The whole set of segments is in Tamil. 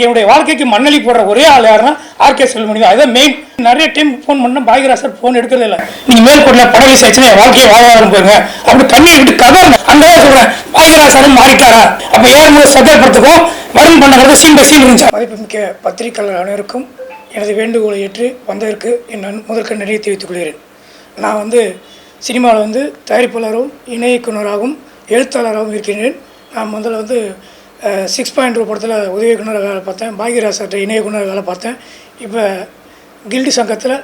என்னுடைய வாழ்க்கைக்கு மண்ணலி போடுற ஒரே ஆள் யாருன்னா ஆர்கே செல்வமணி தான். அதுதான் மெயின் நிறைய டைம் ஃபோன் பண்ண பாகிராசர் ஃபோன் எடுக்கிறது இல்லை. நீங்க மேற்கொள்ள படகு ரிலீஸ் என் வாழ்க்கையை வாழ்வாதாரம் போயிருங்க அப்படி கண்ணீர் விட்டு கதை அந்த சொல்றேன். சார் மாறிட்டாரா? அப்ப யார் முதல் சந்தர்ப்பத்துக்கும் வரும் பண்ணுறது சீன் பை சீன் இருந்துச்சு? மதிப்புமிக்க பத்திரிகையாளர் அனைவருக்கும் எனது வேண்டுகோளை ஏற்று வந்ததற்கு என் முதற்க நிறைய தெரிவித்துக் கொள்கிறேன். நான் வந்து சினிமாவில் வந்து தயாரிப்பாளரும் இணை இயக்குநராகவும் எழுத்தாளராகவும் இருக்கின்றேன் நான் முதல்ல வந்து சிக்ஸ் பாயிண்ட் டூ படத்தில் உதவி இயக்குனர் வேலை பார்த்தேன். பாக்யராஜர்கிட்ட இணை இயக்குனர் வேலை பார்த்தேன். இப்போ கில்டி சங்கத்தில்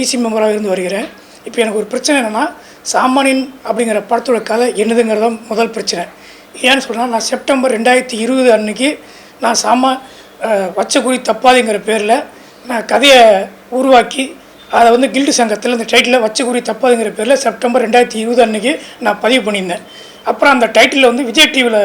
ஈசி மெம்பராக இருந்து வருகிறேன். இப்போ எனக்கு ஒரு பிரச்சனை என்னென்னா சாமானியன் அப்படிங்கிற படத்தோட கதை என்னதுங்கிறது தான் முதல் பிரச்சனை. ஏன்னு சொன்னால் நான் செப்டம்பர் ரெண்டாயிரத்தி இருபது அன்னைக்கு நான் சாமா வச்சக்குறி தப்பாதுங்கிற பேரில் நான் கதையை உருவாக்கி அதை வந்து கில்டு சங்கத்தில் இந்த டைட்டில் வச்சக்குறி தப்பாதுங்கிற பேரில் செப்டம்பர் ரெண்டாயிரத்தி இருபது அன்னைக்கு நான் பதிவு பண்ணியிருந்தேன். அப்புறம் அந்த டைட்டிலில் வந்து விஜய் டிவியில்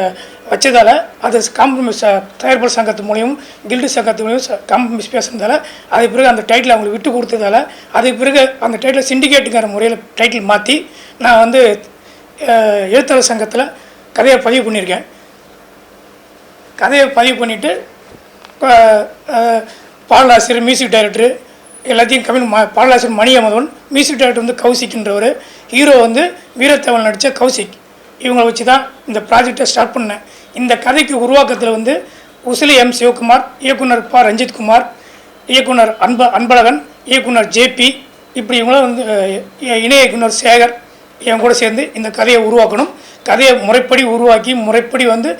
வச்சதால் அது காம்ப்ரமைஸ் தயாரிப்பாளர் சங்கத்து மூலியம் கில்டு சங்கத்து மூலியம் காம்ப்ரமைஸ் பேசுனதால் அதுக்கு பிறகு அந்த டைட்டில் அவங்களுக்கு விட்டு கொடுத்ததால் அதுக்கு பிறகு அந்த டைட்டில் சிண்டிகேட்டுங்கிற முறையில் டைட்டில் மாற்றி நான் வந்து எழுத்தாளர் சங்கத்தில் கதையை பதிவு பண்ணியிருக்கேன். கதையை பதிவு பண்ணிவிட்டு பாடலாசிரியர் மியூசிக் டைரக்டரு எல்லாத்தையும் கவின் மா பாடலாசிரியர் மணி அமதவன் மியூசிக் டைரக்டர் வந்து கௌசிக்ன்றவர். ஹீரோ வந்து வீரத்தவன் நடித்த கௌசிக். இவங்களை வச்சு தான் இந்த ப்ராஜெக்டை ஸ்டார்ட் பண்ணேன். இந்த கதைக்கு உருவாக்கத்தில் வந்து உசிலி எம் சிவகுமார் இயக்குனர் ப. ரஞ்சித் குமார் இயக்குனர் அன்ப அன்பழகன் இயக்குனர் ஜேபி இப்படி இவங்களாம் வந்து இணை இயக்குனர் சேகர் என் கூட சேர்ந்து இந்த கதையை உருவாக்கணும். கதையை முறைப்படி உருவாக்கி முறைப்படி வந்து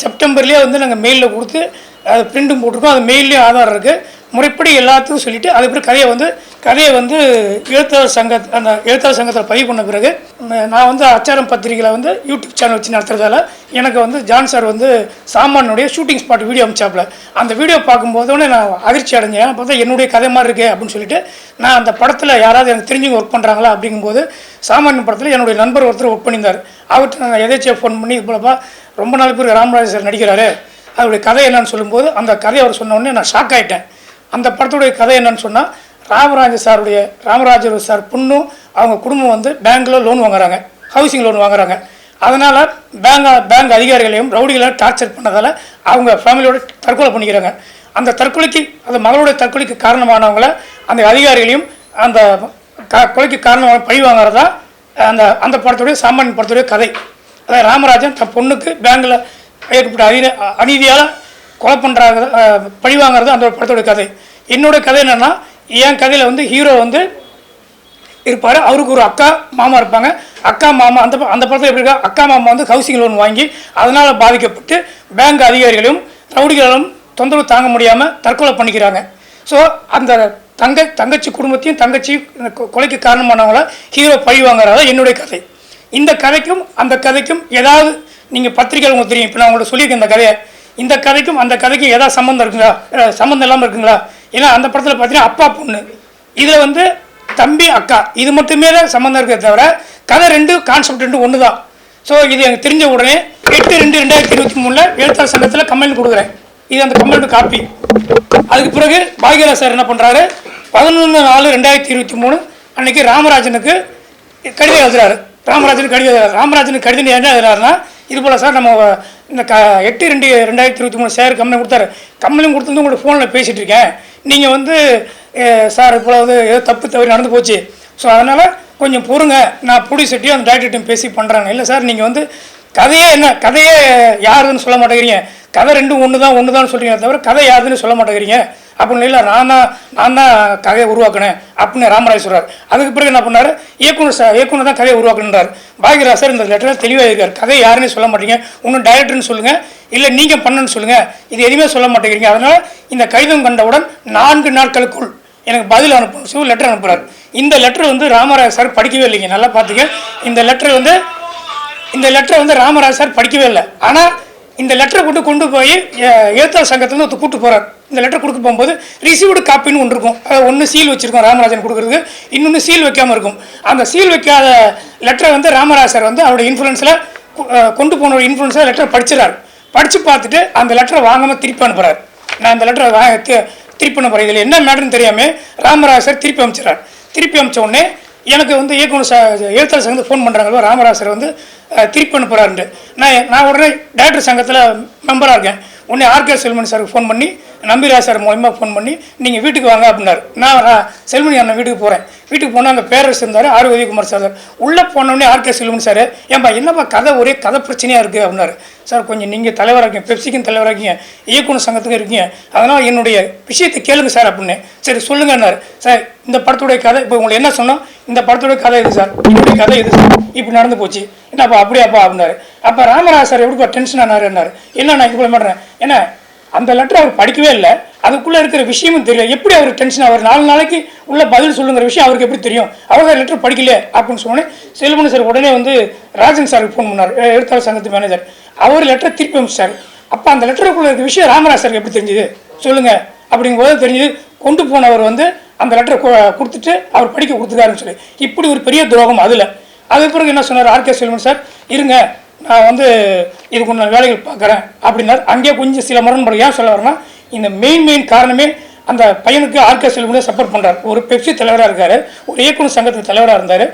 செப்டம்பர்லேயே வந்து நாங்கள் மெயிலில் கொடுத்து அது பிரிண்டும் போட்டிருக்கோம். அது மெயிலையும் ஆதாரம் இருக்குது முறைப்படி எல்லாத்துக்கும் சொல்லிவிட்டு அதுக்கப்புறம் கதையை வந்து கதையை வந்து எழுத்தாளர் சங்க அந்த எழுத்தாளர் சங்கத்தில் பதிவு பண்ண பிறகு நான் வந்து அச்சாரம் பத்திரிகையில் வந்து யூடியூப் சேனல் வச்சு நடத்துறதால எனக்கு வந்து ஜான் சார் வந்து சாமானுடைய ஷூட்டிங் ஸ்பாட் வீடியோ அமிச்சாப்புல அந்த வீடியோ பார்க்கும்போதோடனே நான் அதிர்ச்சி அடைஞ்சேன். ஏன்னா பார்த்தா என்னுடைய கதை மாதிரி இருக்கே அப்படின்னு சொல்லிட்டு நான் அந்த படத்தில் யாராவது எனக்கு தெரிஞ்சவங்க ஒர்க் பண்ணுறாங்களா அப்படிங்கும்போது சாமானிய படத்தில் என்னுடைய நண்பர் ஒருத்தர் ஒர்க் பண்ணியிருந்தார். அவர்கிட்ட நான் எதேச்சியாக ஃபோன் பண்ணி இது போலப்பா ரொம்ப நாள் பேர் ராமராஜ் சார் நடிக்கிறாரு. அவருடைய கதை என்னன்னு சொல்லும்போது அந்த கதை அவர் சொன்ன உடனே நான் ஷாக் ஆகிட்டேன் அந்த படத்துடைய கதை என்னன்னு சொன்னால் ராமராஜ சாருடைய ராமராஜர் சார் பொண்ணும் அவங்க குடும்பம் வந்து பேங்க்கில் லோன் வாங்குறாங்க ஹவுசிங் லோன் வாங்குறாங்க. அதனால் பேங்க் பேங்க் அதிகாரிகளையும் ரவுடிகளையும் டார்ச்சர் பண்ணதால் அவங்க ஃபேமிலியோட தற்கொலை பண்ணிக்கிறாங்க. அந்த தற்கொலைக்கு அந்த மகளுடைய தற்கொலைக்கு காரணமானவங்கள அந்த அதிகாரிகளையும் அந்த க கொலைக்கு காரணமான பழி வாங்குறதா அந்த அந்த படத்துடைய சாமானிய படத்துடைய கதை. அதாவது ராமராஜன் தன் பொண்ணுக்கு பேங்கில் ஏற்பட்ட அநீதி அநீதியால் கொலை பண்ணுறாங்க பழி வாங்குறது அந்த ஒரு படத்தோட கதை. என்னோட கதை என்னென்னா என் கதையில் வந்து ஹீரோ வந்து இருப்பார். அவருக்கு ஒரு அக்கா மாமா இருப்பாங்க. அக்கா மாமா அந்த ப- அந்த படத்தில் எப்படி இருக்கா? அக்கா மாமா வந்து ஹவுசிங் லோன் வாங்கி அதனால் பாதிக்கப்பட்டு பேங்க் அதிகாரிகளையும் ரவுடிகளும் தொந்தரவு தாங்க முடியாமல் தற்கொலை பண்ணிக்கிறாங்க. ஸோ அந்த தங்க தங்கச்சி குடும்பத்தையும் தங்கச்சி கொ- கொலைக்கு காரணமானவங்கள ஹீரோ பழி வாங்குறதா என்னுடைய கதை. இந்த கதைக்கும் அந்த கதைக்கும் ஏதாவது நீங்கள் பத்திரிக்கை உங்களுக்கு தெரியும். இப்போ நான் உங்கள்கிட்ட சொல்லியிருக்கேன் இந்த கதையை. இந்த கதைக்கும் அந்த கதைக்கும் ஏதாவது சம்மந்தம் இருக்குங்களா? சம்மந்தம் இல்லாமல் இருக்குங்களா? ஏன்னா அந்த படத்தில் பார்த்தீங்கன்னா அப்பா பொண்ணு. இதில் வந்து தம்பி அக்கா. இது மட்டுமே தான் சம்மந்தம் இருக்கே தவிர கதை ரெண்டு கான்செப்ட் ரெண்டு ஒன்று தான் ஸோ இது எனக்கு தெரிஞ்ச உடனே எட்டு ரெண்டு ரெண்டாயிரத்தி இருபத்தி மூணில் எழுத்தாளர் சங்கத்தில் கம்ப்ளைண்ட் கொடுக்குறேன். இது அந்த கம்ப்ளைண்ட் காப்பி அதுக்கு பிறகு பாக்யராஜ் சார் என்ன பண்ணுறாரு பதினொன்று நாலு ரெண்டாயிரத்தி இருபத்தி மூணு அன்னைக்கு ராமராஜனுக்கு கடிதம் எழுதுறாரு. ராமராஜனுக்கு கடிதம் ராமராஜனுக்கு கடிதம் என்ன எழுதுறாருன்னா இது போல் சார் நம்ம இந்த க எட்டு ரெண்டு ரெண்டாயிரத்தி இருபத்தி மூணு சார் கம்பெனி கொடுத்தாரு. கம்பெனியும் கொடுத்துருந்து உங்களோட ஃபோனில் பேசிகிட்டு இருக்கேன். நீங்கள் வந்து சார் இப்போ வந்து ஏதோ தப்பு தவறி நடந்து போச்சு. ஸோ அதனால் கொஞ்சம் பொறுங்க. நான் புடி அந்த டாக்டர்கிட்ட பேசி பண்ணுறாங்க இல்லை சார் நீங்கள் வந்து கதையே என்ன கதையே யாருன்னு சொல்ல மாட்டேங்கிறீங்க. கதை ரெண்டும் ஒன்று தான் ஒன்று தான் சொல்கிறீங்க தவிர கதை யாருன்னு சொல்ல மாட்டேங்கிறீங்க. அப்படின்னு இல்லை நான் தான் நான் தான் கதையை உருவாக்கினேன் அப்படின்னு ராமராஜ் சொல்கிறார் அதுக்கு பிறகு என்ன பண்ணார்? இயக்குனர் சார் இயக்குனர் தான் கதையை உருவாக்கணுன்றார் பாக்யராஜ் சார் இந்த லெட்டரில் தெளிவாக இருக்கார். கதை யாருன்னு சொல்ல மாட்டீங்க. ஒன்றும் டைரக்டர்னு சொல்லுங்கள் இல்லை நீங்கள் பண்ணுன்னு சொல்லுங்கள் இது எதுவுமே சொல்ல மாட்டேங்கிறீங்க. அதனால் இந்த கடிதம் கண்டவுடன் நான்கு நாட்களுக்குள் எனக்கு பதில் அனுப்பணும். சிவ லெட்டர் அனுப்புகிறார் இந்த லெட்டர் வந்து ராமராஜ் சார் படிக்கவே இல்லைங்க. நல்லா பார்த்துக்க இந்த லெட்டர் வந்து இந்த லெட்டரை வந்து ராமராஜ் சார் படிக்கவே இல்லை. ஆனால் இந்த லெட்டரை கொண்டு கொண்டு போய் எ- எழுத்தாளர் சங்கத்துலேருந்து ஒருத்தர் கூட்டு போகிறார் இந்த லெட்டர் கொடுக்க போகும்போது ரிசீவ்டு காப்பின்னு ஒன்று இருக்கும். அது ஒன்று சீல் வச்சுருக்கோம் ராமராஜன் கொடுக்குறதுக்கு இன்னொன்று சீல் வைக்காமல் இருக்கும். அந்த சீல் வைக்காத லெட்டரை வந்து ராமராஜர் வந்து அவருடைய இன்ஃப்ளூன்ஸில் கொண்டு போன ஒரு இன்ஃப்ளூன்ஸில் லெட்டரை படிச்சிடறாரு படித்து பார்த்துட்டு அந்த லெட்டரை வாங்காமல் திருப்பி அனுப்புகிறார் நான் அந்த லெட்டரை வாங்க திருப்பி அனுப்புகிறேன் இதில் என்ன மேட்டர்னு தெரியாமல் ராமராஜர் திருப்பி அமைச்சிடறார் திருப்பி அமைச்ச உடனே எனக்கு வந்து இயக்குனர் ச எழுத்தாளர் சங்கத்தில் ஃபோன் பண்ணுறாங்க ராமராஜர் வந்து திருப்பி அனுப்புகிறாருன்ட்டு நான் நான் உடனே டேரக்டர் சங்கத்தில் மெம்பராக இருக்கேன். உடனே ஆர்கே செல்மன் சாருக்கு ஃபோன் பண்ணி நம்பிராஜ் சார் மூலயமா ஃபோன் பண்ணி நீங்கள் வீட்டுக்கு வாங்க அப்படின்னாரு. நான் செல்மணி அண்ணன் வீட்டுக்கு போகிறேன் வீட்டுக்கு போனால் அங்கே பேரரசு இருந்தார் ஆர். உதயகுமார் சார். உள்ளே போனோடனே ஆர்கே செல்வன் சார் ஏன்பா என்னப்பா கதை ஒரே கதை பிரச்சனையாக இருக்குது அப்படின்னாரு. சார் கொஞ்சம் நீங்கள் தலைவராக இருக்கீங்க பெப்சிக்கும் தலைவராக இருக்கீங்க இயக்குனர் சங்கத்துக்கும் இருக்கீங்க அதனால் என்னுடைய விஷயத்தை கேளுங்க சார் அப்படின்னு. சரி சொல்லுங்கன்னாரு. சார் இந்த படத்துடைய கதை இப்போ உங்களுக்கு என்ன சொன்னோம்? இந்த படத்துடைய கதை இது சார்? இப்படி கதை இது சார்? இப்படி நடந்து போச்சு. என்னப்பா அப்படியாப்பா அப்படின்னாரு. அப்போ ராமராஜ் சார் எப்படிப்பா டென்ஷன் ஆனாருன்னாரு என்ன நான் இது மாட்டேறேன் ஏன்னா அந்த லெட்டர் அவர் படிக்கவே இல்லை. அதுக்குள்ளே இருக்கிற விஷயமும் தெரியல. எப்படி அவர் டென்ஷன் அவர் நாலு நாளைக்கு உள்ள பதில் சொல்லுங்கிற விஷயம் அவருக்கு எப்படி தெரியும்? அவர் தான் லெட்டர் படிக்கல அப்படின்னு சொன்னேன் செல்வன் சார் உடனே வந்து ராஜன் சாருக்கு ஃபோன் பண்ணார். எழுத்தாளர் சங்கத்து மேனேஜர் அவர் லெட்டர் திருப்பி அனுப்பிச்சார் அப்போ அந்த லெட்டருக்குள்ள இருக்க விஷயம் ராமராஜ் சாருக்கு எப்படி தெரிஞ்சுது? சொல்லுங்க. அப்படிங்கும்போது தெரிஞ்சது. கொண்டு போனவர் வந்து அந்த லெட்டரை கொடுத்துட்டு அவர் படிக்க கொடுத்துருக்காருன்னு சொல்லி. இப்படி ஒரு பெரிய துரோகம் அதில். அதுக்கு பிறகு என்ன சொன்னார்? ஆர்கே செல்வன் சார் இருங்க. நான் வந்து இதுக்கு நான் வேலைகள் பார்க்குறேன் அப்படின்னாரு. அங்கேயே கொஞ்சம் சில முரண்பாடு ஏன் சொல்ல வரேன்னா இந்த மெயின் மெயின் காரணமே அந்த பையனுக்கு ஆர்கே செல்வன் சப்போர்ட் பண்ணுறார் ஒரு பெப்சி தலைவராக இருக்கார் ஒரு இயக்குநர் சங்கத்துக்கு தலைவராக இருந்தார்.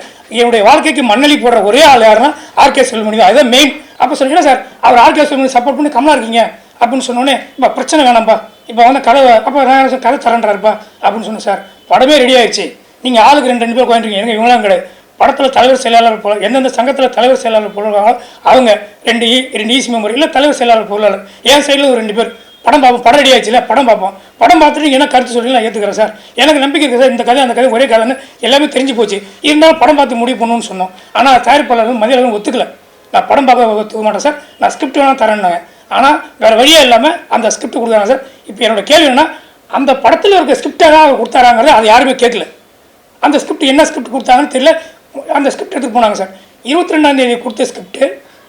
என்னுடைய வாழ்க்கைக்கு மண்ணலி போடுற ஒரே ஆள் யாருன்னா ஆர்கே செல்வமணி தான். அதுதான் மெயின் அப்போ சொல்லுங்க சார் அவர் ஆர்கே சப்போர்ட் பண்ணி கம்மலாக இருக்கீங்க? அப்படின்னு சொன்னோடனே இப்போ பிரச்சனை வேணாம்ப்பா இப்போ வந்து கதை அப்போ நான் கதை தரேன்றாருப்பா. அப்படின்னு சொன்னேன் சார் படமே ரெடி ஆயிடுச்சு. நீங்கள் ஆளுக்கு ரெண்டு ரெண்டு பேர் உட்காந்துருக்கீங்க எனக்கு இவங்களாம் கிடையாது. படத்தில் தலைவர் செயலாளர் போல எந்தெந்த சங்கத்தில் தலைவர் செயலாளர் போடுறாங்களோ அவங்க ரெண்டு இ ரெண்டு ஈசி மெம்பர் இல்லை தலைவர் செயலாளர் பொருளாளர். என் சைடில் ஒரு ரெண்டு பேர். படம் பார்ப்போம் படம் ரெடி ஆயிடுச்சுல படம் பார்ப்போம் படம் பார்த்துட்டு என்ன கருத்து சொல்லி நான் ஏற்றுக்கிறேன் சார். எனக்கு நம்பிக்கை இருக்குது சார் இந்த கதை அந்த கதை ஒரே கதைன்னு எல்லாமே தெரிஞ்சு போச்சு. இருந்தாலும் படம் பார்த்து முடிவு பண்ணணும்னு சொன்னோம். ஆனால் தயாரிப்பாளர் மதியம் ஒத்துக்கல. நான் படம் பார்க்க ஒத்துக்க மாட்டேன் சார். நான் ஸ்கிரிப்ட் வேணால் தரேன்னாங்க. ஆனால் வேறு வழியே இல்லாமல் அந்த ஸ்கிரிப்ட் கொடுக்குறாங்க சார். இப்போ என்னோட கேள்வி என்ன அந்த படத்தில் இருக்க ஸ்கிரிப்டாக அவர் கொடுத்தாராங்கிறது அது யாருமே கேட்கல. அந்த ஸ்கிரிப்ட் என்ன ஸ்கிரிப்ட் கொடுத்தாங்கன்னு தெரியல. அந்த ஸ்கிரிப்ட் எடுத்து போனாங்க சார் இருபத்தி ரெண்டாந்தேதி கொடுத்த ஸ்கிரிப்ட்டு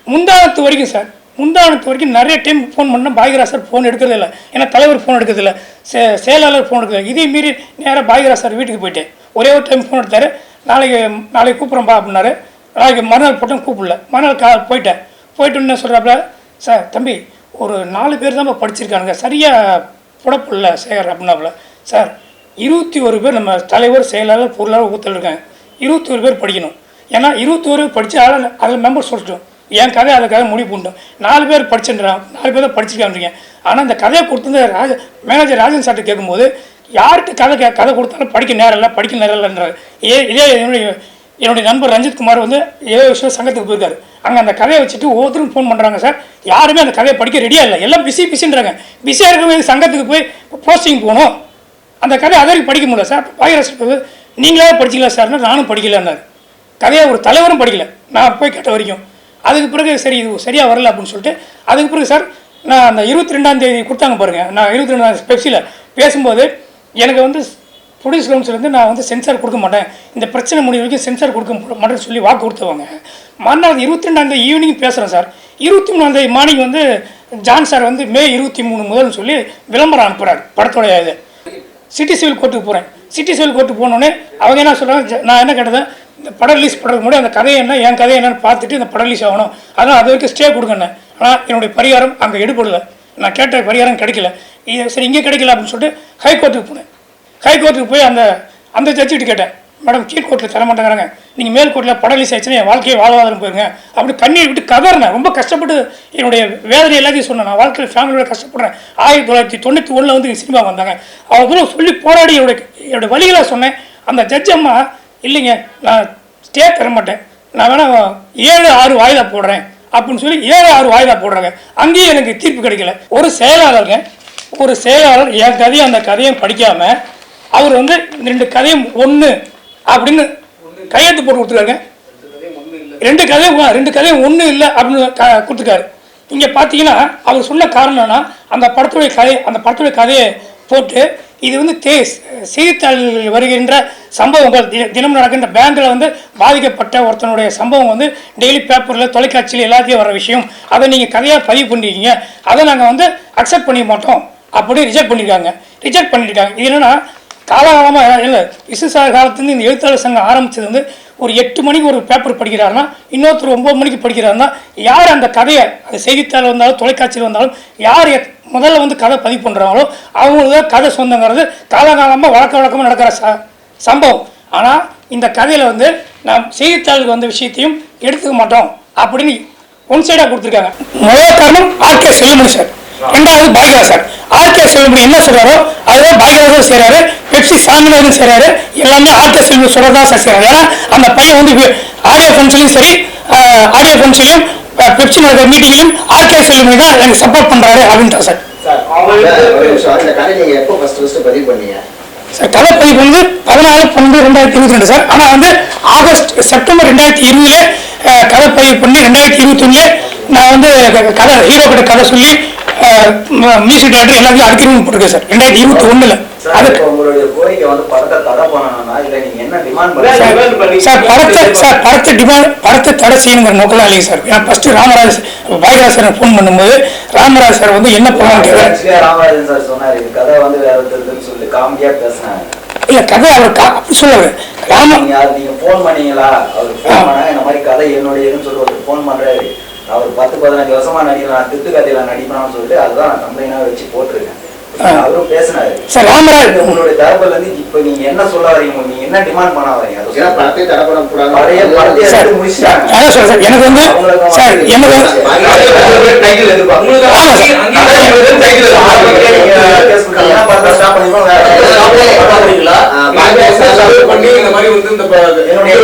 முந்தானத்து வரைக்கும் சார் முந்தானத்து வரைக்கும் நிறைய டைம் ஃபோன் பண்ணால் பாகிராஜ் சார் ஃபோன் எடுக்கிறது இல்லை. ஏன்னா தலைவர் ஃபோன் எடுக்கிறது இல்லை. சே செயலாளர் ஃபோன் எடுக்கிறது இதே மீறி நேராக பாகிராஜ் சார் வீட்டுக்கு போயிட்டேன். ஒரே ஒரு டைம் ஃபோன் எடுத்தார். நாளைக்கு நாளைக்கு கூப்பிட்றேன்ப்பா அப்படின்னாரு. நாளைக்கு மறுநாள் போட்டோம் கூப்பிடல. மறுநாள் கா போயிட்டேன். போயிட்டு என்ன சொல்கிறாப்புல சார் தம்பி ஒரு நாலு பேர் தான் படிச்சிருக்கானுங்க. சரியாக புடப்பில்ல சேகர் அப்படின்னாப்புல சார் இருபத்தி ஒரு பேர் நம்ம தலைவர் செயலாளர் பொருளாளர் ஊத்தல் இருக்காங்க. இருபத்தோரு பேர் படிக்கணும். ஏன்னா இருபத்தோரு படித்து அதில் அதில் மெம்பர் சொல்லிட்டோம். என் கதை அதுக்காக முடிவு பண்ணிட்டோம். நாலு பேர் படிச்சுன்றான் நாலு பேர் தான் படிச்சிருக்கான்றீங்க ஆனால் இந்த கதையை கொடுத்துருந்த ராஜ மேனேஜர் ராஜன் சார்ட்ட கேட்கும்போது யார்கிட்ட கதை கே கதை கொடுத்தாலும் படிக்க நேரம் இல்லை படிக்க நேரம் இல்லைன்றார் ஏ இதே என்னுடைய என்னுடைய நண்பர் ரஞ்சித் குமார் வந்து ஏதோ விஷயம் சங்கத்துக்கு போயிருக்காரு. அங்கே அந்த கதையை வச்சுட்டு ஒவ்வொருத்தரும் ஃபோன் பண்ணுறாங்க சார் யாருமே அந்த கதையை படிக்க ரெடியாக இல்லை. எல்லாம் பிஸி பிஸின்றாங்க பிஸியாக இருக்கிறவங்க சங்கத்துக்கு போய் போஸ்டிங் போகணும். அந்த கதை அது வரைக்கும் படிக்க முடியல சார் வைரஸ் நீங்களே படிச்சிக்கலாம் சார்னா நானும் படிக்கலன்னாரு. கதையாக ஒரு தலைவரும் படிக்கல. நான் போய் கேட்ட வரைக்கும். அதுக்கு பிறகு சரி இது சரியாக வரல அப்படின்னு சொல்லிட்டு அதுக்கு பிறகு சார் நான் அந்த இருபத்தி ரெண்டாம் தேதி கொடுத்தாங்க பாருங்கள் நான் இருபத்தி ரெண்டாம் பெப்சியில் பேசும்போது எனக்கு வந்து ப்ரொடியூஸ் கவுன்சிலேருந்து நான் வந்து சென்சார் கொடுக்க மாட்டேன். இந்த பிரச்சனை முடிவு வரைக்கும் சென்சார் கொடுக்க மாட்டேன்னு சொல்லி வாக்கு கொடுத்தவங்க. மறுநாள் இருபத்தி ரெண்டாந்தேதி ஈவினிங் பேசுகிறேன் சார். இருபத்தி மூணாந்தேதி மார்னிங் வந்து ஜான் சார் வந்து மே இருபத்தி மூணு முதல்னு சொல்லி விளம்பரம் அனுப்புகிறார் படத்தோடைய இது. சிட்டி சிவில் கோர்ட்டுக்கு போகிறேன் சிட்டி சிவில் கோர்ட்டுக்கு போனோடனே அவங்க என்ன சொல்கிறாங்க நான் என்ன கேட்டதேன் இந்த படம் ரிலீஸ் பண்ணுறதுக்கு முன்னாடி அந்த கதை என்ன என் கதை என்னன்னு பார்த்துட்டு இந்த படம் ரிலீஸ் ஆகணும். அதனால் அது வரைக்கும் ஸ்டே கொடுங்கண்ணே. ஆனால் என்னுடைய பரிகாரம் அங்கே எடுபடல. நான் கேட்ட பரிகாரம் கிடைக்கல. இது சரி இங்கே கிடைக்கல அப்படின்னு சொல்லிட்டு ஹைகோர்ட்டுக்கு போனேன். ஹைகோர்ட்டுக்கு போய் அந்த அந்த ஜட்ஜிட்டு கேட்டேன். மேடம் கீழ்கோட்டில் தரமாட்டேங்கிறாங்க தர மாட்டேங்கிறாங்க. நீங்கள் மேல் கோர்ட்டில் படம் ஆயிடுச்சுன்னா என் வாழ்க்கையை வாழ்வாதாரம் போயிருங்க. அப்படி கண்ணீர் விட்டு கதறினேன் ரொம்ப கஷ்டப்பட்டு என்னுடைய வேதனை எல்லாத்தையும் சொன்னேன். நான் வாழ்க்கையில் ஃபேமிலியோட கஷ்டப்படுறேன். ஆயிரத்தி தொள்ளாயிரத்தி தொண்ணூற்றி ஒன்றில் வந்து சினிமா வந்தாங்க. அவங்க தூரம் சொல்லி போராடி என்னுடைய என்னுடைய வழிகளை சொன்னேன். அந்த ஜட்ஜ் அம்மா இல்லைங்க நான் ஸ்டே தர மாட்டேன். நான் வேணால் ஏழு ஆறு வாய்தா போடுறேன். அப்படின்னு சொல்லி ஏழு ஆறு வாய்தா போடுறாங்க. அங்கேயும் எனக்கு தீர்ப்பு கிடைக்கல. ஒரு செயலாளருங்க ஒரு செயலாளர் என் கதையும் அந்த கதையும் படிக்காமல் அவர் வந்து இந்த ரெண்டு கதையும் ஒன்று அப்படின்னு கையெழுத்து போட்டு கொடுத்துருக்காருங்க. ரெண்டு கதையும் ரெண்டு கதையும் ஒன்றும் இல்லை அப்படின்னு க- கொடுத்துருக்காரு. இங்கே பார்த்தீங்கன்னா அவர் சொன்ன காரணம் அந்த படத்துடைய கதை அந்த படத்துடைய கதையை போட்டு இது வந்து தே செய்தித்தாள்களில் வருகின்ற சம்பவங்கள் தி- தினம் நடக்கின்ற பேங்கில் வந்து பாதிக்கப்பட்ட ஒருத்தனுடைய சம்பவம் வந்து டெய்லி பேப்பரில் தொலைக்காட்சியில் எல்லாத்தையும் வர விஷயம். அதை நீங்கள் கதையாக பதிவு பண்ணியிருக்கீங்க அதை நாங்கள் வந்து அக்செப்ட் பண்ணிக்க மாட்டோம். அப்படி ரிஜெக்ட் பண்ணியிருக்காங்க ரிஜெக்ட் பண்ணியிருக்காங்க இது என்னென்னா காலகாலமாக இல்லை. விசுசார காலத்துலேருந்து இந்த எழுத்தாளர் சங்கம் ஆரம்பிச்சது வந்து ஒரு எட்டு மணிக்கு ஒரு பேப்பர் படிக்கிறாருன்னா இன்னொருத்தர் ஒம்பது மணிக்கு படிக்கிறாருன்னா யார் அந்த கதையை அது செய்தித்தாள் வந்தாலும் தொலைக்காட்சியில் வந்தாலும் யார் முதல்ல வந்து கதை பதிவு பண்ணுறாங்களோ அவங்களுக்கு தான் கதை சொந்தங்கிறது காலகாலமாக வழக்க வழக்கமாக நடக்கிற ச சம்பவம். ஆனால் இந்த கதையில் வந்து நாம் செய்தித்தாளுக்கு வந்த விஷயத்தையும் எடுத்துக்க மாட்டோம் அப்படின்னு ஒன் சைடாக கொடுத்துருக்காங்க. முதல் காரணம் ஆர்கே செல்லுமணி சார். ரெண்டாவது சார் ஆர்கே செல்வமணி என்ன சொல்றாரோ அதுதான் பாக்யராஜும் செய்றாரு. பெப்சி சாமிநாதனும் செய்றாரு. எல்லாமே ஆர்கே செல்வமணி சொல்றதா சார் செய்றாரு ஏன்னா அந்த பையன் வந்து ஆடியோ ஃபங்க்ஷன்லையும் சரி ஆடியோ ஃபங்க்ஷன்லையும் பெப்சி நடக்கிற மீட்டிங்லையும் ஆர்கே செல்வமணி தான் எனக்கு சப்போர்ட் பண்றாரு அப்படின்றார் சார். சார் கதை நீங்க எப்போ ஃபர்ஸ்ட் ஃபர்ஸ்ட் பதிவு வந்து பதினாலு பன்னெண்டு ரெண்டாயிரத்தி இருபத்தி ரெண்டு சார். ஆனால் வந்து ஆகஸ்ட் செப்டம்பர் ரெண்டாயிரத்தி இருபதுல கதை பதிவு பண்ணி ரெண்டாயிரத்தி இருபத்தொன்னுல நான் வந்து கதை ஹீரோ கிட்ட கதை சொல்லி மியூசிக் டேரக்டர் எல்லாத்தையும் அடுக்கிறவங்க போட்டிருக்கேன் சார். ரெண்டாயிரத்தி இருபத்தி ஒண்ணுல. சார் அதுக்கு இப்போ உங்களுடைய கோரிக்கை வந்து படத்தை தடை பண்ணணும்னா இல்ல நீங்க என்ன டிமாண்ட் சார், படத்தை டிமாண்ட் படத்தை தடை செய்யணுங்கிற நோக்கம் இல்லைங்க சார். ஏன்னா ஃபர்ஸ்ட் ராமராஜ் பாய்ராஜ் சார் ஃபோன் பண்ணும்போது ராமராஜ் சார் வந்து என்ன பண்ணலாம் ராமராஜன் சார் சொன்னாரு கதை வந்து வேற சொல்லி காமெடியா பேசினாங்க இல்ல கதை அவர் அப்படி சொல்லாரு ராம நீங்க யார்? நீங்க போன் பண்ணீங்களா? அவர் ஆ. போன் பண்ணாங்க இந்த மாதிரி கதை என்னுடையதுன்னு சொல்லி ஒருத்தர் போன் பண்றாரு. அவர் பத்து பதினஞ்சு வருஷமா நடிக்கலாம் திட்டு கதையில நடிக்கணும்னு சொல்லிட்டு அதுதான் நான் கம்ப்ளைண்டா வச்சு போட்டிருக்கேன். அவரும் பேசினாரு சார் ராமராஜ் உங்களுடைய தரப்புல இருந்து இப்ப நீங்க என்ன சொல்ல வரீங்க நீங்க என்ன டிமாண்ட் பண்ண வரீங்க ஏன்னா. படத்தை தடை பண்ணக்கூடாது பழைய படத்தை சார் எடுத்து முடிச்சிட்டாங்க அதான் சார் சார் எனக்கு வந்து சார் எனக்கு டைட்டில் எதிர்பார்க்க என்னுடைய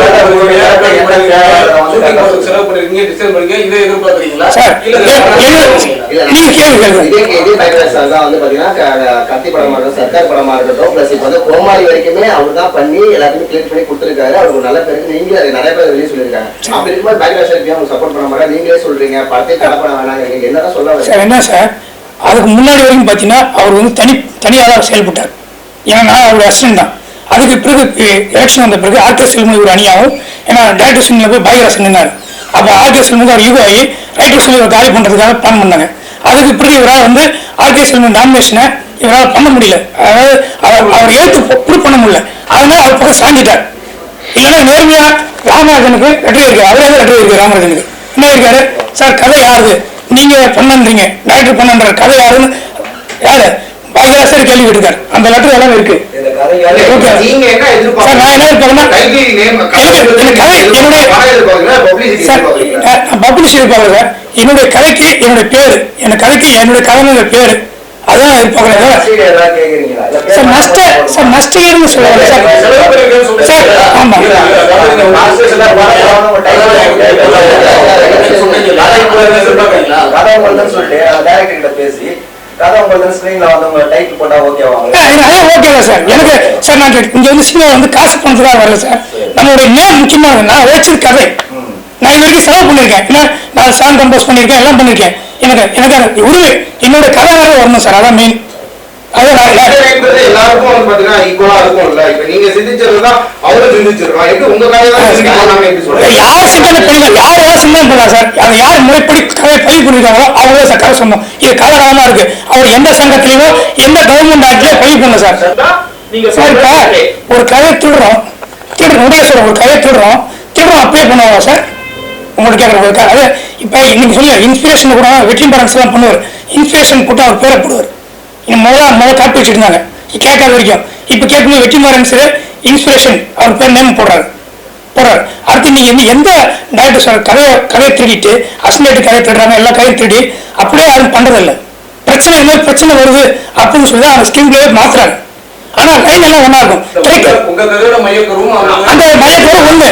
நீங்க கேள்வி கேளுங்க இதே இதே பயங்கர சார் தான் வந்து பாத்தீங்கன்னா க- கத்தி படமா இருக்கட்டும் சர்க்கார் படமா இருக்கட்டும் பிளஸ் இப்போ வந்து கோமாளி வரைக்குமே அவர் தான் பண்ணி எல்லாத்தையுமே கிளிக் பண்ணி கொடுத்துருக்காரு. அவருக்கு நல்ல பேருக்கு நீங்களே அது நிறைய பேர் வெளியே சொல்லியிருக்காங்க. அப்படி இருக்கும்போது சார் உங்களுக்கு சப்போர்ட் பண்ண மாதிரி நீங்களே சொல்றீங்க படத்தை தடை பண்ண வேணாங்க. நீங்க என்னதான் சொல்ல வரீங்க. சார் என்ன சார் அதுக்கு முன்னாடி வரைக்கும் பார்த்தீங்கன்னா அவர் வந்து தனி தனியாக தான் செயல்பட்டார். ஏன்னா நான் அவருடைய அசிஸ்டன்ட் தான். அதுக்கு பிறகு எலெக்ஷன் வந்த பிறகு ஆர்கே செல்வம் ஒரு அணியாகும் ஏன்னா டேரக்டர் சிங்கில் போய் பாய்கராசன் நின்னார். அப்போ ஆர்கே செல்வன் ஒரு யூகோ ஆகி ரைட்டர் சிங்கில் காலி பண்ணுறதுக்காக பிளான் பண்ணாங்க. அதுக்கு பிறகு இவரால் வந்து ஆர்கே செல்வன் நாமினேஷனை இவரால் பண்ண முடியல. அதாவது அவர் எழுத்து ப்ரூவ் பண்ண முடியல. அதனால அவர் பக்கம் சாஞ்சிட்டார். இல்லைன்னா நேர்மையாக ராமராஜனுக்கு லெட்டர் இருக்கு. அவரே லெட்டர் இருக்கு ராமராஜனுக்கு. என்ன இருக்காரு? சார் கதை யாரு நீங்க பண்ணன்றீங்க. டைரக்டர் பண்ணன்ற கதை யாருன்னு? யாரு? பாக்யராசர் கேள்வி கேட்டிருக்காரு அந்த லெட்டர் எல்லாம் இருக்கு பப்ளிஷ் எதிர்பார்க்கல சார் என்னுடைய கதைக்கு என்னுடைய பேரு என் கதைக்கு என்னுடைய கதையோட பேரு அதான் இல்ல சார் நஷ்ட சார் நஷ்டஈடுன்னு சொல்லுவாங்க சார் சார் ஆமா கதை உங்களுதுன்னு சொல்லிட்டு டைரக்டர் கிட்ட பேசி ஓகேவா சார் எனக்கு சார் நான் இங்க வந்து சினிமா வந்து காசு பணத்துக்காக வரல சார். நம்மளுடைய நேம் முக்கியமானது நான் உழைச்சது கதை. நான் இது வரைக்கும் செலவு பண்ணியிருக்கேன் ஏன்னா நான் சாங் கம்போஸ் பண்ணியிருக்கேன் எல்லாம் பண்ணியிருக்கேன் எனக்கு எனக்கு உரிமை. என்னோட கதை வரணும் சார் அதான் மெயின் அதான் எல்லாருக்கும் வந்து பாத்தீங்கன்னா ஈக்குவலா இருக்கும்ல. இப்ப நீங்க சிந்திச்சதுதான் அவரும் சிந்திச்சிருக்கோம் எப்படி உங்க கதையை தான் எப்படி சொல்றோம் யார் சிந்தனை பண்ணுங்க யார் யார் சிந்தனை பண்ணலாம் சார்? அதை யார் முறைப்படி கதையை பதிவு பண்ணிருக்காங்களோ அவங்க சார் கதை சொன்னோம். இது கதை இருக்கு. அவர் எந்த சங்கத்திலையோ எந்த கவர்மெண்ட் ஆக்ட்லயோ பதிவு பண்ணல சார். நீங்க சார் இப்போ ஒரு கதையை திருடுறோம். திருடுறோம் சொல்றோம் ஒரு கதையை திருடுறோம். திருடுறோம் அப்ளை பண்ணுவாங்க சார்? உங்களுக்கு கேட்குற ஒரு அது இப்போ இன்னைக்கு சொல்ல இன்ஸ்பிரேஷன் கூட வெற்றி பேரண்ட்ஸ் எல்லாம் பண்ணுவார். இன்ஸ்பிரேஷன் போட்டு அவர் பேரை போடுவார். இன்னும் முதல்ல முதல்ல காப்பி வச்சுருந்தாங்க கேட்காத வரைக்கும். இப்போ கேட்கும்போது வெற்றி மாறன்ஸ் இன்ஸ்பிரேஷன் அவர் பேர் நேம் போடுறாரு. போடுறாரு. அடுத்து நீங்க வந்து எந்த டேரக்டர் சார் கதையை கதையை திருடிட்டு அசினேட்டு கதையை திருடுறாங்க எல்லா கதையும் திருடி அப்படியே யாரும் பண்றதில்ல. பிரச்சனை மாதிரி பிரச்சனை வருது அப்படின்னு சொல்லி அவங்க ஸ்கிரீன் பிளே மாத்துறாங்க ஆனா லைன் எல்லாம் ஒண்ணா இருக்கும். மையக்கரும் அந்த ஒண்ணு.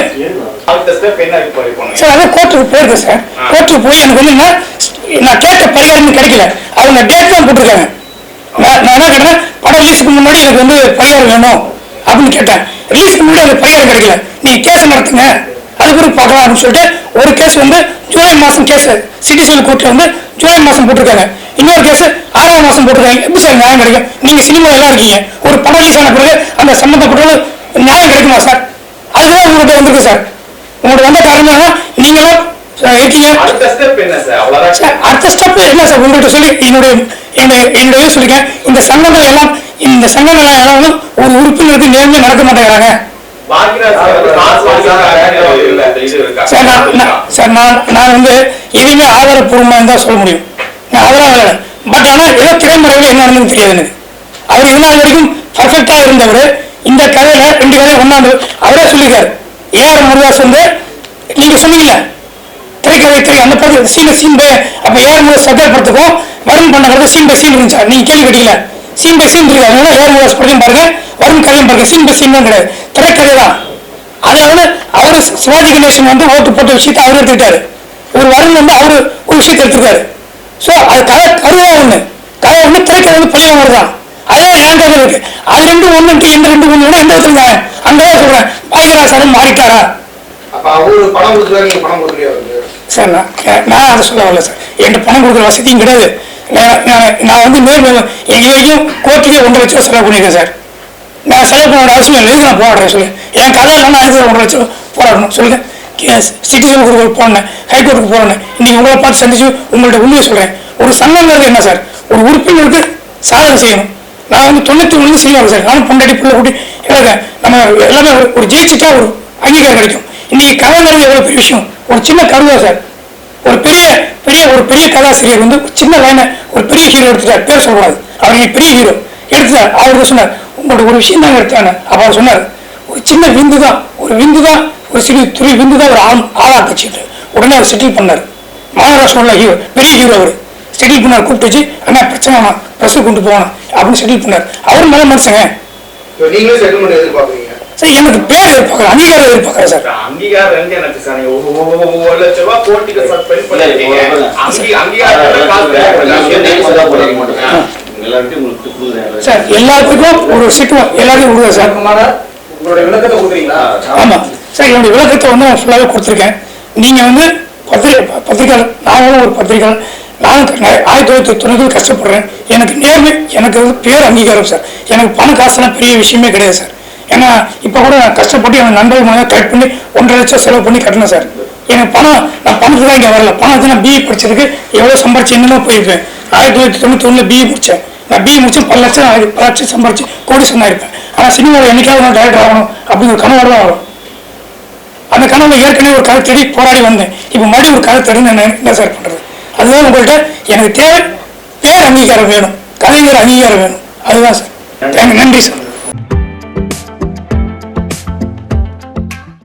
என்ன இப்போ இப்போ சார் அதான் கோர்ட்டுக்கு போயிருக்கு சார் கோர்ட்டுக்கு போய் எனக்கு வந்து என்ன, நான் கேட்ட பரிகாரம் கிடைக்கல. அவங்க டேட் தான் போட்டிருக்காங்க. நான் என்ன கேட்டேன் படம் ரிலீஸுக்கு முன்னாடி எனக்கு வந்து பரிகாரம் வேணும் அப்படின்னு கேட்டேன். ரிலீஸுக்கு முன்னாடி எனக்கு பரிகாரம் கிடைக்கல. நீங்க கேஸ் நடத்துங்க. அது பிறகு பார்க்கலாம் அப்படின்னு சொல்லிட்டு ஒரு கேஸ் வந்து ஜூலை மாசம் கேஸ் சிட்டி சிவில் கோர்ட்ல வந்து ஜூலை மாசம் போட்டிருக்காங்க. இன்னொரு கேஸ் ஆறாம் மாசம் போட்டிருக்காங்க. எப்படி சார் நியாயம் கிடைக்கும்? நீங்க சினிமா எல்லாம் இருக்கீங்க. ஒரு படம் ரிலீஸ் ஆன பிறகு அந்த சம்பந்தப்பட்டவங்க நியாயம் கிடைக்குமா சார்? அதுதான் உங்கள்கிட்ட வந்திருக்கு சார். உங்களுக்கு வந்த காரணம் நீங்களும் இருக்கீங்க. அடுத்த ஸ்டெப் என்ன சார்? உங்கள்கிட்ட சொல்லி என்னுடைய என்னுடைய என்னுடைய சொல்லிருக்கேன் இந்த சங்கங்கள் எல்லாம் இந்த சங்கங்கள் எல்லாம் ஒரு உறுப்பினருக்கு நேர்ந்து நடக்க மாட்டேங்கிறாங்க. சார் நான் நான்- சார் நான் நான் வந்து எதையுமே ஆதாரப்பூர்வமாக தான் சொல்ல முடியும். நான் அதெல்லாம் பட் ஆனால் ஏதோ திரைமறைவில் என்ன நடந்ததுன்னு தெரியாது எனக்கு. அவர் இது வரைக்கும் பர்ஃபெக்டாக இருந்தவர். இந்த கதையில ரெண்டு கதையை ஒன்றாந்து அவரே சொல்லியிருக்காரு. ஏஆர் முருகாஸ் வந்து நீங்க சொன்னீங்களே திரைக்கதை திரை அந்த படத்தில் சீன் சீன் பை அப்போ ஏர்முக சர்க்கார் படத்துக்கும் வருண் பண்ண கதை சீன் பை சீன் இருந்துச்சா. நீங்கள் கேள்வி கேட்டீங்களா சீன் பை சீன் இருக்கு அதனால ஏர்முக படத்தையும் பாருங்க. வருண் கதையும் பாருங்க. சீன் பை சீன் தான் கிடையாது. திரைக்கதை தான் அதை அவர் சிவாஜி கணேசன் வந்து ஓட்டு போட்ட விஷயத்தை அவர் எடுத்துக்கிட்டாரு. ஒரு வருண் வந்து அவர் ஒரு விஷயத்தை எடுத்துருக்காரு ஸோ அது கதை கருவா ஒன்று கதை ஒன்று திரைக்கதை வந்து பழிவாங்க தான் அதே என் கதை இருக்கு. அது ரெண்டு ஒன்று இந்த ரெண்டு ஒன்று அந்த இடத்துல அந்த அங்கதான் சொல்றேன். பாக்கியராஜ் மாறிட்டாரா? அப்ப அவரு பணம் கொடுத்துருக்காரு பணம் சார் நான் நான் அதை சொல்ல வரல சார். என்கிட்ட பணம் கொடுக்குற வசதியும் கிடையாது. நான் நான் வந்து நேர் எங்கள் வரைக்கும் கோர்ட்டுக்கே ஒன்றரை லட்சம் ரூபா செலவு பண்ணியிருக்கேன் சார். நான் செலவு பண்ண அவசியம் இல்லை. நான் போராடுறேன் சொல்லு. என் கதை இல்லைன்னா அதுக்கு ஒன்றரை லட்சம் போராடணும் சொல்லுங்கள் சிட்டிசன் கொடுக்க போனேன் ஹைகோர்ட்டுக்கு போனேன் இன்றைக்கி உங்களை பார்த்து சந்திச்சு உங்கள்கிட்ட உண்மையை சொல்கிறேன் ஒரு சங்கங்கிறது என்ன சார்? ஒரு உறுப்பினருக்கு சாதனை செய்யணும். நான் வந்து தொண்ணூற்றி ஒன்று செய்வாங்க சார். நானும் பொண்டாடி பிள்ளை கூட்டி எழுதுறேன் நம்ம எல்லாமே ஒரு- ஒரு ஜெயிச்சுட்டா ஒரு அங்கீகாரம் கிடைக்கும். இன்னைக்கு கதைங்கிறது எவ்வளவு பெரிய விஷயம்? ஒரு சின்ன கருவா சார். ஒரு பெரிய பெரிய ஒரு பெரிய கதாசிரியர் வந்து ஒரு சின்ன லைனை ஒரு பெரிய ஹீரோ எடுத்துட்டார். பேர் சொல்லக்கூடாது. அவர் பெரிய ஹீரோ எடுத்துட்டார். அவர் சொன்னார் உங்களோட ஒரு விஷயம் தான் எடுத்தாங்க அப்ப அவர் சொன்னார் ஒரு சின்ன விந்து தான். ஒரு விந்து தான் ஒரு சிறு துறை விந்து தான் ஒரு ஆள் ஆளாக்குச்சுட்டு உடனே அவர் செட்டில் பண்ணார். மகாராஷ்டிராவில் ஹீரோ பெரிய ஹீரோ அவர். செட்டில் பண்ணார் கூப்பிட்டு வச்சு அண்ணா பிரச்சனை வேணாம். கொண்டு போகணும். அப்படின்னு செட்டில் பண்ணார். அவர் நல்ல மனுஷங்க. சார் எனக்கு பேர் எதிர்பார்க்குறேன் அங்கீகாரம் எதிர்பார்க்குறேன் சார். அங்கீகாரம் எனக்கு சார்? ஒரு- லட்ச போட்டிக்கு பண்ணிருக்கீங்க. எல்லாத்துக்கும் ஒரு சிட்டு எல்லாத்தையும் கொடுக்குறேன் சார். உங்களுடைய விளக்கத்தை கொடுக்குறீங்களா? ஆமாம் சார் என்னுடைய விளக்கத்தை வந்து நான் ஃபுல்லாகவே கொடுத்துருக்கேன். நீங்கள் வந்து பத்திரிகை பத்திரிகையாளர் நானும் ஒரு பத்திரிகையாளர். நிறைய- ஆயிரத்தி தொள்ளாயிரத்தி தொண்ணூறு கஷ்டப்படுறேன். எனக்கு நேர்மை எனக்கு வந்து பேர் அங்கீகாரம் சார். எனக்கு பண காசுலாம் பெரிய விஷயமே கிடையாது சார். ஏன்னா இப்போ கூட நான் கஷ்டப்பட்டு என் நண்பர்கள் மூலமாக கட் பண்ணி ஒன்றரை லட்சம் செலவு பண்ணி கட்டினேன் சார். எனக்கு பணம் நான் பணத்துக்கு தான் இங்கே வரல. பணத்தை நான் பிஇ படிச்சதுக்கு எவ்வளோ சம்பாரிச்சு என்னமோ போயிருப்பேன். ஆயிரத்தி தொள்ளாயிரத்தி தொண்ணூற்றி ஒன்றில் பிஇ முடித்தேன் நான் பிஇ முடிச்சு பல லட்சம் ஆயிரம் பல லட்சம் சம்பாரிச்சு கோடி ஆயிருப்பேன் ஆனால் சினிமாவில் என்னைக்காவது நான் டைரக்டர் ஆகணும் அப்படிங்கிற கனவோட தான் வரும். அந்த கனவுல ஏற்கனவே ஒரு கதை தேடி போராடி வந்தேன். இப்போ மறுபடியும் ஒரு கதை தேடி நான் என்ன சார் பண்றது? அதுதான் உங்கள்கிட்ட எனக்கு தேவை பேர் அங்கீகாரம் வேணும். கலைஞர் அங்கீகாரம் வேணும். அதுதான் சார் நன்றி. சார்